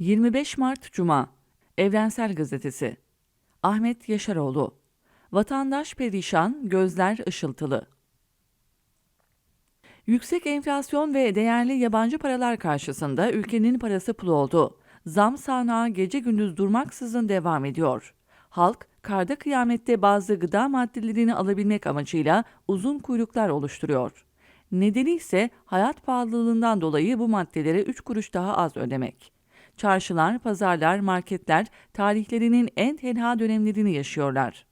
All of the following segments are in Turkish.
25 Mart Cuma Evrensel Gazetesi Ahmet Yaşaroğlu Vatandaş perişan, gözler ışıltılı. Yüksek enflasyon ve değerli yabancı paralar karşısında ülkenin parası pul oldu. Zam sahnağı gece gündüz durmaksızın devam ediyor. Halk, karda kıyamette bazı gıda maddelerini alabilmek amacıyla uzun kuyruklar oluşturuyor. Nedeni ise hayat pahalılığından dolayı bu maddelere 3 kuruş daha az ödemek. Çarşılar, pazarlar, marketler tarihlerinin en tenha dönemlerini yaşıyorlar.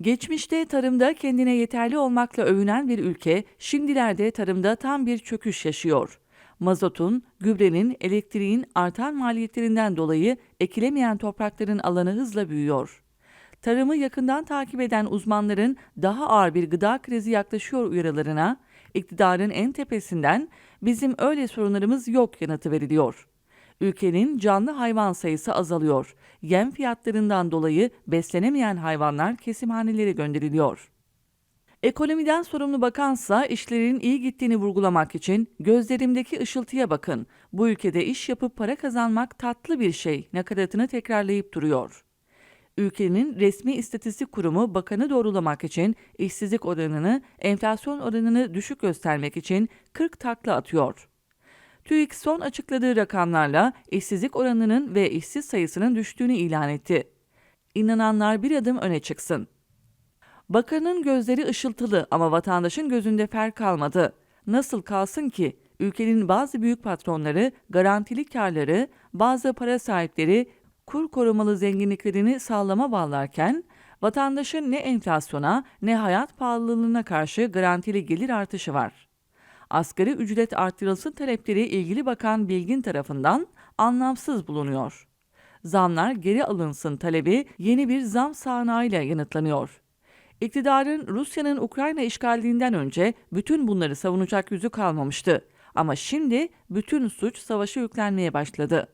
Geçmişte tarımda kendine yeterli olmakla övünen bir ülke, şimdilerde tarımda tam bir çöküş yaşıyor. Mazotun, gübrenin, elektriğin artan maliyetlerinden dolayı ekilemeyen toprakların alanı hızla büyüyor. Tarımı yakından takip eden uzmanların daha ağır bir gıda krizi yaklaşıyor uyarılarına, iktidarın en tepesinden bizim öyle sorunlarımız yok yanıtı veriliyor. Ülkenin canlı hayvan sayısı azalıyor. Yem fiyatlarından dolayı beslenemeyen hayvanlar kesimhanelere gönderiliyor. Ekonomiden sorumlu bakansa işlerin iyi gittiğini vurgulamak için gözlerimdeki ışıltıya bakın. Bu ülkede iş yapıp para kazanmak tatlı bir şey nakaratını tekrarlayıp duruyor. Ülkenin resmi istatistik kurumu bakanı doğrulamak için işsizlik oranını, enflasyon oranını düşük göstermek için 40 takla atıyor. TÜİK son açıkladığı rakamlarla işsizlik oranının ve işsiz sayısının düştüğünü ilan etti. İnananlar bir adım öne çıksın. Bakanın gözleri ışıltılı ama vatandaşın gözünde fer kalmadı. Nasıl kalsın ki? Ülkenin bazı büyük patronları garantili karları, bazı para sahipleri kur korumalı zenginliklerini sağlama bağlarken, vatandaşın ne enflasyona ne hayat pahalılığına karşı garantili gelir artışı var asgari ücret artırılsın talepleri ilgili bakan Bilgin tarafından anlamsız bulunuyor. Zamlar geri alınsın talebi yeni bir zam sahnağıyla yanıtlanıyor. İktidarın Rusya'nın Ukrayna işgalinden önce bütün bunları savunacak yüzü kalmamıştı. Ama şimdi bütün suç savaşa yüklenmeye başladı.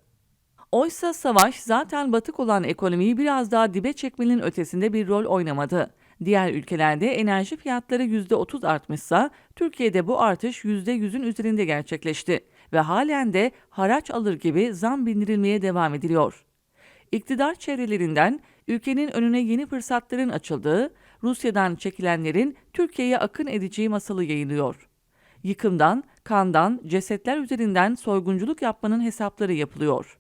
Oysa savaş zaten batık olan ekonomiyi biraz daha dibe çekmenin ötesinde bir rol oynamadı. Diğer ülkelerde enerji fiyatları %30 artmışsa Türkiye'de bu artış %100'ün üzerinde gerçekleşti ve halen de haraç alır gibi zam bindirilmeye devam ediliyor. İktidar çevrelerinden ülkenin önüne yeni fırsatların açıldığı, Rusya'dan çekilenlerin Türkiye'ye akın edeceği masalı yayılıyor. Yıkımdan, kandan, cesetler üzerinden soygunculuk yapmanın hesapları yapılıyor.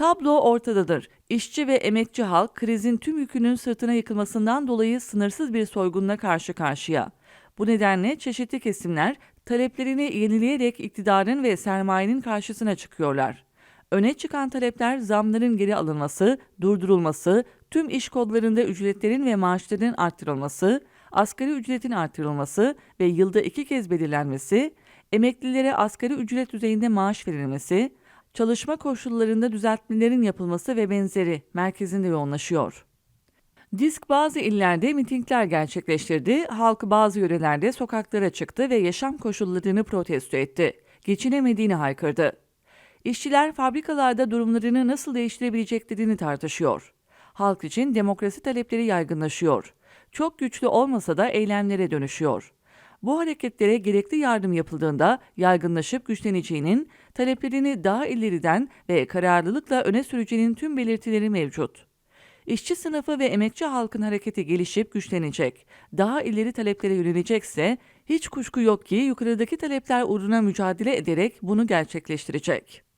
Tablo ortadadır. İşçi ve emekçi halk krizin tüm yükünün sırtına yıkılmasından dolayı sınırsız bir soygunla karşı karşıya. Bu nedenle çeşitli kesimler taleplerini yenileyerek iktidarın ve sermayenin karşısına çıkıyorlar. Öne çıkan talepler zamların geri alınması, durdurulması, tüm iş kodlarında ücretlerin ve maaşların arttırılması, asgari ücretin artırılması ve yılda iki kez belirlenmesi, emeklilere asgari ücret düzeyinde maaş verilmesi, çalışma koşullarında düzeltmelerin yapılması ve benzeri merkezinde yoğunlaşıyor. Disk bazı illerde mitingler gerçekleştirdi, halk bazı yörelerde sokaklara çıktı ve yaşam koşullarını protesto etti. Geçinemediğini haykırdı. İşçiler fabrikalarda durumlarını nasıl değiştirebileceklerini tartışıyor. Halk için demokrasi talepleri yaygınlaşıyor. Çok güçlü olmasa da eylemlere dönüşüyor. Bu hareketlere gerekli yardım yapıldığında yaygınlaşıp güçleneceğinin, taleplerini daha ileriden ve kararlılıkla öne süreceğinin tüm belirtileri mevcut. İşçi sınıfı ve emekçi halkın hareketi gelişip güçlenecek, daha ileri taleplere yönelecekse hiç kuşku yok ki yukarıdaki talepler uğruna mücadele ederek bunu gerçekleştirecek.